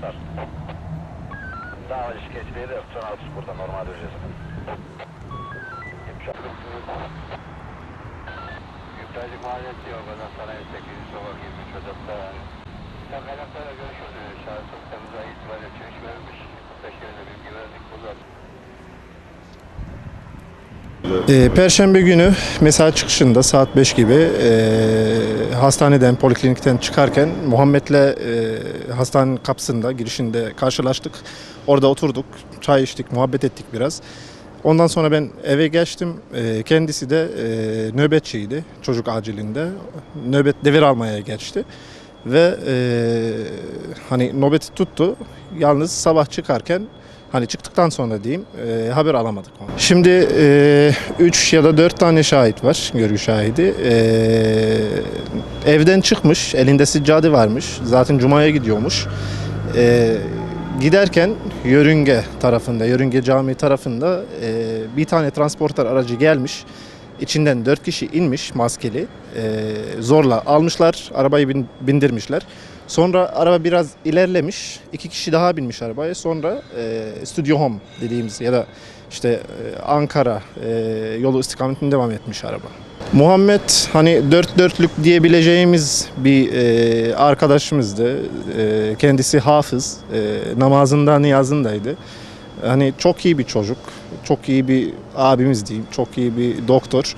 Star. Daha önce şikayetçiliği de. Son altı burada normal ücreti. Yüklacı maliyeti yok. Öden sanayi 800 sokak 23 Ocak'ta yani. Sen kaynaklarla görüşürdü. Şahsın temize itibariyle çeviş verilmiş. 45 yerine bilgi verdik. Burada Ee, Perşembe günü mesai çıkışında saat 5 gibi e, hastaneden, poliklinikten çıkarken Muhammed'le e, hastanenin kapısında, girişinde karşılaştık. Orada oturduk, çay içtik, muhabbet ettik biraz. Ondan sonra ben eve geçtim. E, kendisi de e, nöbetçiydi çocuk acilinde. Nöbet devir almaya geçti. Ve e, hani nöbeti tuttu. Yalnız sabah çıkarken Hani çıktıktan sonra diyeyim e, haber alamadık. Şimdi 3 ya da 4 tane şahit var, görgü şahidi. E, evden çıkmış, elinde siccade varmış. Zaten Cuma'ya gidiyormuş. E, giderken Yörünge tarafında, Yörünge Camii tarafında e, bir tane transporter aracı gelmiş. İçinden 4 kişi inmiş maskeli. E, zorla almışlar, arabayı bin- bindirmişler. Sonra araba biraz ilerlemiş. iki kişi daha binmiş arabaya. Sonra e, Studio Home dediğimiz ya da işte e, Ankara e, yolu istikametinde devam etmiş araba. Muhammed hani dört dörtlük diyebileceğimiz bir e, arkadaşımızdı. E, kendisi hafız. E, namazında niyazındaydı. Hani çok iyi bir çocuk. Çok iyi bir abimiz diyeyim. Çok iyi bir doktor.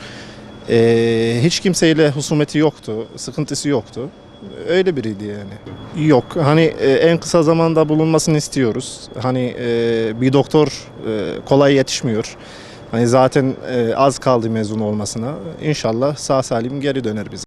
E, hiç kimseyle husumeti yoktu. Sıkıntısı yoktu. Öyle biriydi yani. Yok hani e, en kısa zamanda bulunmasını istiyoruz. Hani e, bir doktor e, kolay yetişmiyor. Hani zaten az kaldı mezun olmasına. İnşallah sağ salim geri döner bize.